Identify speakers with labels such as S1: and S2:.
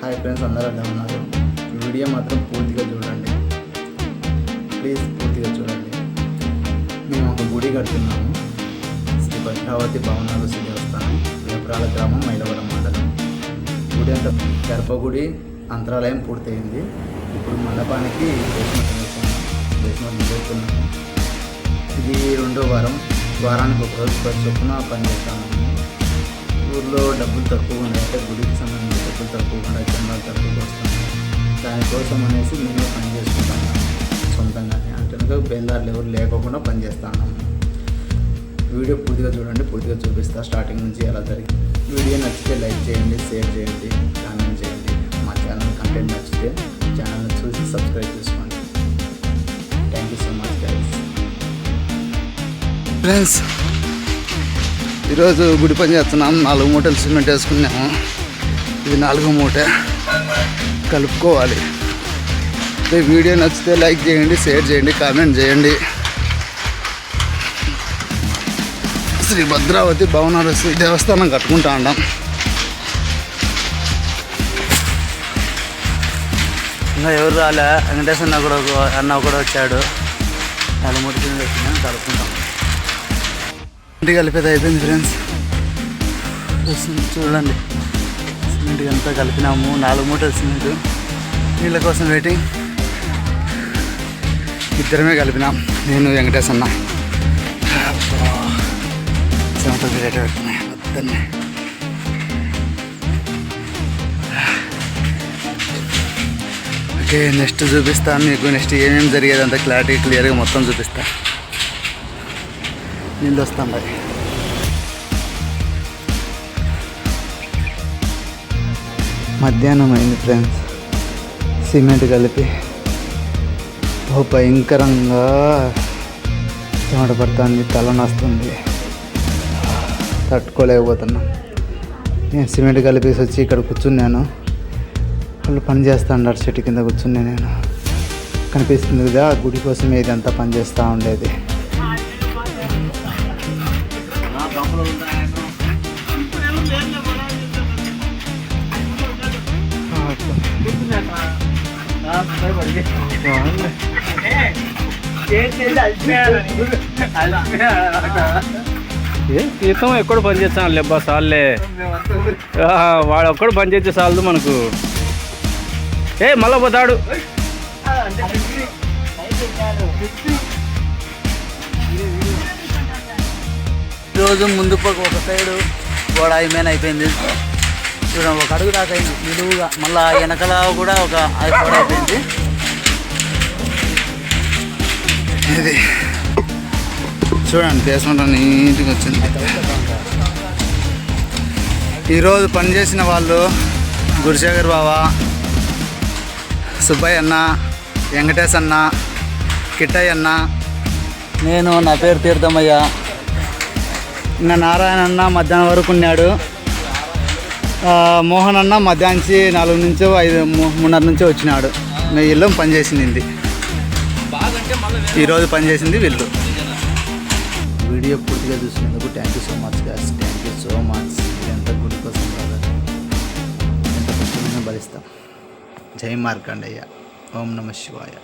S1: Hi friends అందరూ అలా ఉన్నారు? ఈ వీడియో మాత్రం పూర్తిగా చూడండి. ప్లీజ్ పూర్తిగా చూడండి. మేము ఒక గుడి కడుతున్నాము. శ్రీ భద్రావతి భవనాలు శ్రీ దేవస్థానం వేపురాల గ్రామం మైలవరం మండలం. గుడి అంత గర్భగుడి అంతరాలయం పూర్తయింది. ఇప్పుడు మండపానికి బేస్మెంట్ బేస్మెంట్ చేస్తున్నాము ఇది రెండో వారం. వారానికి ఒక రోజు పది చొప్పున పనిచేస్తాము. ఊర్లో డబ్బులు తక్కువ ఉన్నాయి కోసం అనేసి నేనే పని చేసుకుంటాము సొంతంగానే అంటే బేందారులు ఎవరు లేకోకుండా పని చేస్తాను. వీడియో పూర్తిగా చూడండి పూర్తిగా చూపిస్తా. స్టార్టింగ్ నుంచి ఎలా జరిగింది వీడియో నచ్చితే లైక్ చేయండి షేర్ చేయండి కామెంట్ చేయండి. మా ఛానల్ కంటెంట్ నచ్చితే ఛానల్ని చూసి సబ్స్క్రైబ్ చేసుకోండి. Thank you so much friends ఈరోజు గుడి పని చేస్తున్నాం. నాలుగు మూటలు సిమెంట్ వేసుకున్నాము. ఇది నాలుగో మూట. కలుపుకోవాలి. అదే వీడియో నచ్చితే లైక్ చేయండి షేర్ చేయండి కామెంట్ చేయండి. శ్రీ భద్రావతి భవనాలు దేవస్థానం కట్టుకుంటా ఉన్నాం.
S2: ఇంకా ఎవరు రాలే? వెంకటేశ్వర అన్న కూడా అన్న కూడా వచ్చాడు. నాలుగు మూడు కింద వచ్చిందని కలుపుకుంటాం.
S1: ఇంటికి కలిపేది అయిపోయింది ఫ్రెండ్స్
S2: చూడండి. సిమెంట్ అంతా కలిపినాము. నాలుగు మూటలు సిమెంట్.
S1: నీళ్ళ కోసం వెయిటింగ్ ఇద్దరమే కలిపినాం. నేను వెంకటేష్ అన్న. చెమట రేట పెట్టుకున్నాయి వద్దన్నే. ఓకే నెక్స్ట్ చూపిస్తాను మీకు నెక్స్ట్ ఏమేమి జరిగేది అంత క్లారిటీ క్లియర్గా మొత్తం చూపిస్తాను నీళ్ళు వస్తాం మరి. మధ్యాహ్నం అయింది ఫ్రెండ్స్ సిమెంట్ కలిపి ఓ భయంకరంగా చెమట పడుతుంది తల నొస్తుంది. తట్టుకోలేకపోతున్నా. నేను సిమెంట్ కలిపేసి వచ్చి ఇక్కడ కూర్చున్నాను. వాళ్ళు పని చేస్తా ఉన్నారు చెట్టు కింద కూర్చున్నాను నేను. కనిపిస్తుంది కదా గుడి కోసమే ఇదంతా పనిచేస్తూ ఉండేది.
S3: ఈతం తీర్థం ఎక్కడ పని చేస్తాను లేబ్బా సార్లే. వాడు ఒక్కడు పని చేస్తే చాలదు మనకు. ఏ మళ్ళా పోతాడు
S2: ఈరోజు ముందు పక్క ఒక సైడు గోడ అయిపోయింది. చూడండి ఒక అడుగు దాకా అయింది. నిలువుగా మళ్ళా వెనకల కూడా ఒక అది గోడ అయిపోయింది.
S1: ఇది చూడండి బేస్మెంట్ నీట్గా వచ్చింది. ఈరోజు పనిచేసిన వాళ్ళు గురుశేఖర్ బావ సుబ్బయ్య అన్న వెంకటేష్ అన్న కిట్టయ్య అన్న
S2: నేను నా పేరు తీర్థమయ్య.
S1: ఇంకా నారాయణ అన్న మధ్యాహ్నం వరకు ఉన్నాడు. మోహన్ అన్న మధ్యాహ్నం నాలుగు నుంచో ఐదు మూడున్నర నుంచో వచ్చినాడు. ఇంకా వీళ్ళు పనిచేసింది ఇది. ఈరోజు పనిచేసింది వీళ్ళు. వీడియో పూర్తిగా చూసినందుకు thank you so much guys thank you so much ఎంత గుడ్ కోసం కాదు ఎంత కష్టమైనా భరిస్తాం జై మార్కండయ్య. ఓం నమ శివాయ.